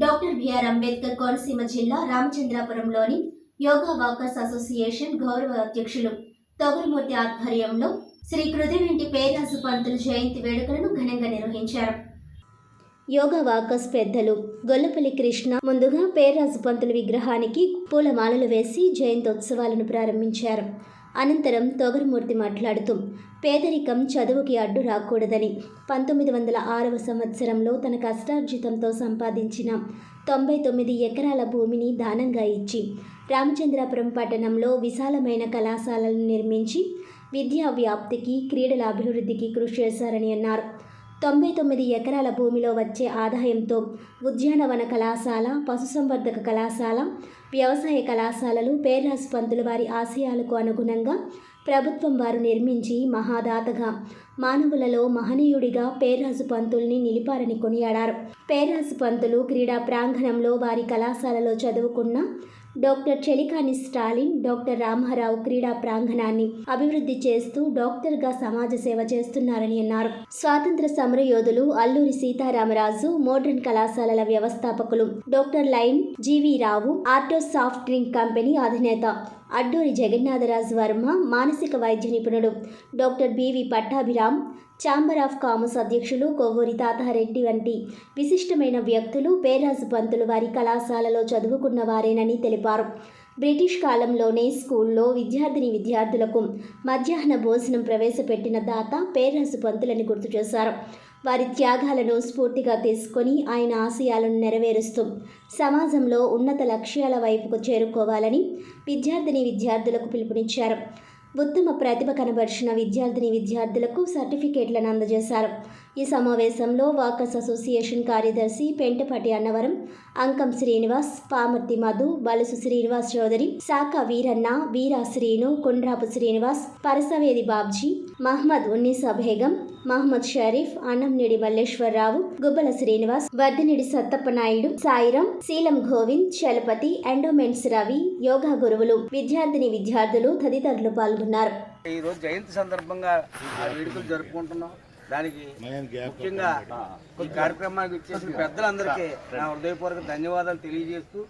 Doctor BR Ambedkar Konaseema జిల్లా రామచంద్రాపురంలోని yoga walkers association గౌరవ అధ్యక్షులు తొగరమూర్తి ఆధ్వర్యంలో శ్రీ కృదివింటి పేరాసు పంతులు జయంతి వేడుకలను ఘనంగా నిర్వహించారు. యోగా వాకర్స్ పెద్దలు గొల్లపల్లి కృష్ణ ముందుగా పేరాజు పంతుల విగ్రహానికి పూలమాలలు వేసి జయంతోత్సవాలను ప్రారంభించారు. అనంతరం తొగరమూర్తి మాట్లాడుతూ పేదరికం చదువుకి అడ్డు రాకూడదని పంతొమ్మిది వందల ఆరవ సంవత్సరంలో తన కష్టార్జితంతో సంపాదించిన తొంభై తొమ్మిది ఎకరాల భూమిని దానంగా ఇచ్చి రామచంద్రాపురం పట్టణంలో విశాలమైన కళాశాలను నిర్మించి విద్యా వ్యాప్తికి క్రీడల అభివృద్ధికి కృషి చేశారని అన్నారు. తొంభై తొమ్మిది ఎకరాల భూమిలో వచ్చే ఆదాయంతో ఉద్యానవన కళాశాల పశుసంవర్ధక కళాశాల వ్యవసాయ కళాశాలలు పేర్రాసు పంతులు వారి ఆశయాలకు అనుగుణంగా ప్రభుత్వం వారు నిర్మించి మహాదాతగా మానవులలో మహనీయుడిగా పేర్రాజు పంతుల్ని నిలిపారని కొనియాడారు. పేర్రాజు పంతులు క్రీడా ప్రాంగణంలో వారి కళాశాలలో చదువుకున్న doctor Chelikani Stalin doctor Ramarao క్రీడా ప్రాంగణాన్ని అభివృద్ధి చేస్తూ డాక్టర్గా సమాజ సేవ చేస్తున్నారని అన్నారు. స్వాతంత్ర సమరయోధులు అల్లూరి సీతారామరాజు మోడర్న్ కళాశాలల వ్యవస్థాపకులు డాక్టర్ లైన్ G V Rao ఆర్టో soft drink company అధినేత. అడ్డూరి జగన్నాథరాజు వర్మ మానసిక వైద్య నిపుణుడు doctor B V Pattabhiram chamber of commerce అధ్యక్షులు కొవ్వూరి తాతారెడ్డి వంటి విశిష్టమైన వ్యక్తులు పేరాజు పంతులు వారి కళాశాలలో చదువుకున్న వారేనని తెలిపారు. బ్రిటిష్ కాలంలోనే స్కూల్లో విద్యార్థిని విద్యార్థులకు మధ్యాహ్న భోజనం ప్రవేశపెట్టిన దాత పేరాజు పంతులని గుర్తు చేశారు. వారి త్యాగాలను స్ఫూర్తిగా తీసుకొని ఆయన ఆశయాలను నెరవేరుస్తూ సమాజంలో ఉన్నత లక్ష్యాల వైపుకు చేరుకోవాలని విద్యార్థిని విద్యార్థులకు పిలుపునిచ్చారు. ఉత్తమ ప్రతిభ కనబరిచిన విద్యార్థిని విద్యార్థులకు సర్టిఫికేట్లను అందజేశారు. ఈ సమావేశంలో వాకర్స్ అసోసియేషన్ కార్యదర్శి పెంటపాటి అన్నవరం అంకం శ్రీనివాస్ పామర్తి మధు బలుసు శ్రీనివాస్ చౌదరి శాఖ వీరన్న వీరా శ్రీను కుండ్రాపు శ్రీనివాస్ పరసవేది బాబ్జీ మహ్మద్ ఉన్నీసా బేగం మహమ్మద్ షరీఫ్ అన్నంనేడి మల్లేశ్వరరావు గుబ్బల శ్రీనివాస్ వర్ధనిడి సత్తప్ప నాయుడు సాయిరం శీలం గోవింద్ చలపతి ఎండోమెంట్స్ రవి యోగా గురువులు విద్యార్థిని విద్యార్థులు తదితరులు పాల్గొన్నారు. ఈ రోజు జయంతి సందర్భంగా ఆ వేడుకలు జరుపుకుంటున్నాం. దానికి ముఖ్యంగా ఈ కార్యక్రమానికి ఇచ్చేసిన పెద్దలందరికీ నా హృదయపూర్వక ధన్యవాదాలు తెలియజేస్తూ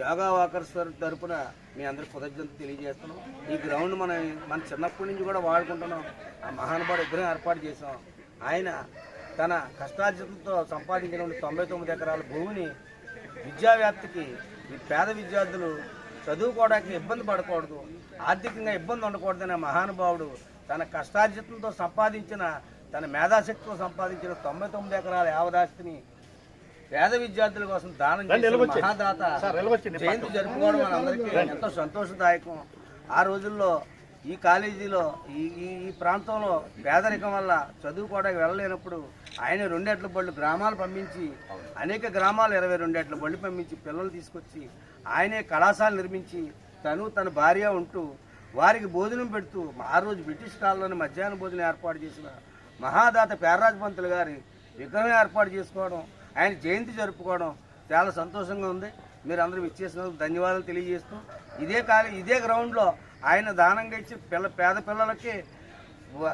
యోగా వాకర్స్ తరపున మీ అందరికి కృతజ్ఞత తెలియజేస్తున్నాం. ఈ గ్రౌండ్ మనం మన చిన్నప్పటి నుంచి కూడా వాడుకుంటున్నాం. ఆ మహానుభావుడు విగ్రహం ఏర్పాటు చేసాం ఆయన తన కష్టార్జితంతో సంపాదించిన తొంభై తొమ్మిది ఎకరాల భూమిని విద్యావ్యాప్తికి ఈ పేద విద్యార్థులు చదువుకోవడానికి ఇబ్బంది పడకూడదు ఆర్థికంగా ఇబ్బంది ఉండకూడదనే మహానుభావుడు తన కష్టార్జితంతో సంపాదించిన తన మేధాశక్తితో సంపాదించిన తొంభై తొమ్మిది ఎకరాల యావదాస్తిని పేద విద్యార్థుల కోసం దానం మహాదాత జయంతి జరుపుకోవడం మనందరికీ ఎంతో సంతోషదాయకం. ఆ రోజుల్లో ఈ కాలేజీలో ఈ ఈ ఈ ప్రాంతంలో పేదరికం వల్ల చదువుకోవడానికి వెళ్ళలేనప్పుడు ఆయన రెండేట్ల బళ్ళు గ్రామాలు పంపించి అనేక గ్రామాలు ఇరవై రెండేట్ల బళ్ళు పంపించి పిల్లలు తీసుకొచ్చి ఆయనే కళాశాల నిర్మించి తను తన భార్య ఉంటూ వారికి భోజనం పెడుతూ ఆ రోజు బ్రిటిష్ కాలంలోని మధ్యాహ్న భోజనం ఏర్పాటు చేసిన మహాదాత పేర్రాజు పంతులు గారి విగ్రహం ఏర్పాటు చేసుకోవడం ఆయన జయంతి జరుపుకోవడం చాలా సంతోషంగా ఉంది. మీరు అందరూ ఇచ్చేసినందుకు ధన్యవాదాలు తెలియజేస్తూ ఇదే కాలి ఇదే గ్రౌండ్లో ఆయన దానంగా ఇచ్చి పిల్ల పేద పిల్లలకి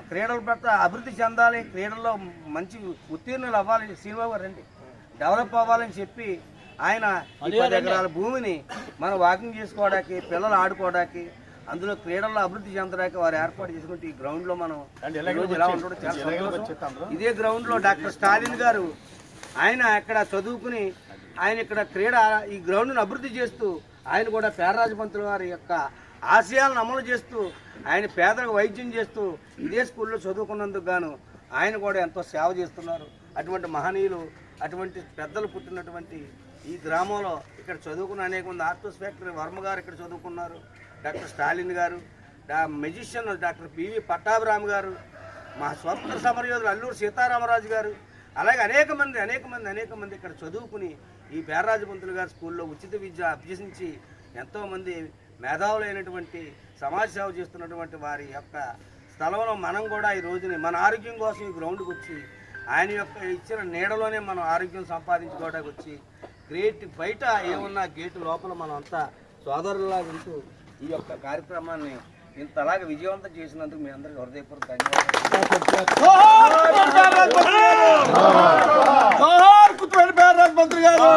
క్రీడల పట్ల అభివృద్ధి చెందాలి క్రీడల్లో మంచి ఉత్తీర్ణులు అవ్వాలి. శ్రీబాబు రండి. డెవలప్ అవ్వాలని చెప్పి ఆయన పది ఎకరాల భూమిని మనం వాకింగ్ చేసుకోవడానికి పిల్లలు ఆడుకోవడానికి అందులో క్రీడల్లో అభివృద్ధి చెందడానికి వారు ఏర్పాటు చేసుకుంటే ఈ గ్రౌండ్లో మనం ఉండడం చాలా. ఇదే గ్రౌండ్లో డాక్టర్ స్టాలిన్ గారు ఆయన అక్కడ చదువుకుని ఆయన ఇక్కడ క్రీడ ఈ గ్రౌండ్ను అభివృద్ధి చేస్తూ ఆయన కూడా పేర్రాజు పంతుల వారి యొక్క ఆశయాలను అమలు చేస్తూ ఆయన పేదలకు వైద్యం చేస్తూ ఇదే స్కూల్లో చదువుకున్నందుకు గాను ఆయన కూడా ఎంతో సేవ చేస్తున్నారు. అటువంటి మహనీయులు అటువంటి పెద్దలు పుట్టినటువంటి ఈ గ్రామంలో ఇక్కడ చదువుకున్న అనేక మంది ఆర్టోస్ ఫ్యాక్టరీ వర్మ గారు ఇక్కడ చదువుకున్నారు. డాక్టర్ స్టాలిన్ గారు డా మెజిషియన్ డాక్టర్ పివి పట్టాభిరామ్ గారు మా స్వతంత్ర సమరయోధులు అల్లూరు సీతారామరాజు గారు అలాగే అనేక మంది అనేక మంది అనేక మంది ఇక్కడ చదువుకుని ఈ పేర్రాజపంతులు గారి స్కూల్లో ఉచిత విద్య అభ్యసించి ఎంతోమంది మేధావులైనటువంటి సమాజ సేవ చేస్తున్నటువంటి వారి యొక్క స్థలంలో మనం కూడా ఈ రోజుని మన ఆరోగ్యం కోసం ఈ గ్రౌండ్కి వచ్చి ఆయన యొక్క ఇచ్చిన నీడలోనే మనం ఆరోగ్యం సంపాదించుకోవడానికి వచ్చి గ్రేట్ బయట ఏమున్నా గేటు లోపల మనం అంతా సోదరులా ఉంటూ ఈ యొక్క కార్యక్రమాన్ని ఇంతలాగా విజయవంతం చేసినందుకు మీ అందరికీ హృదయపూర్వక ధన్యవాదాలు జోహార్ కుతుబ్ పేరు పేరాజ్ మంత్రి గారు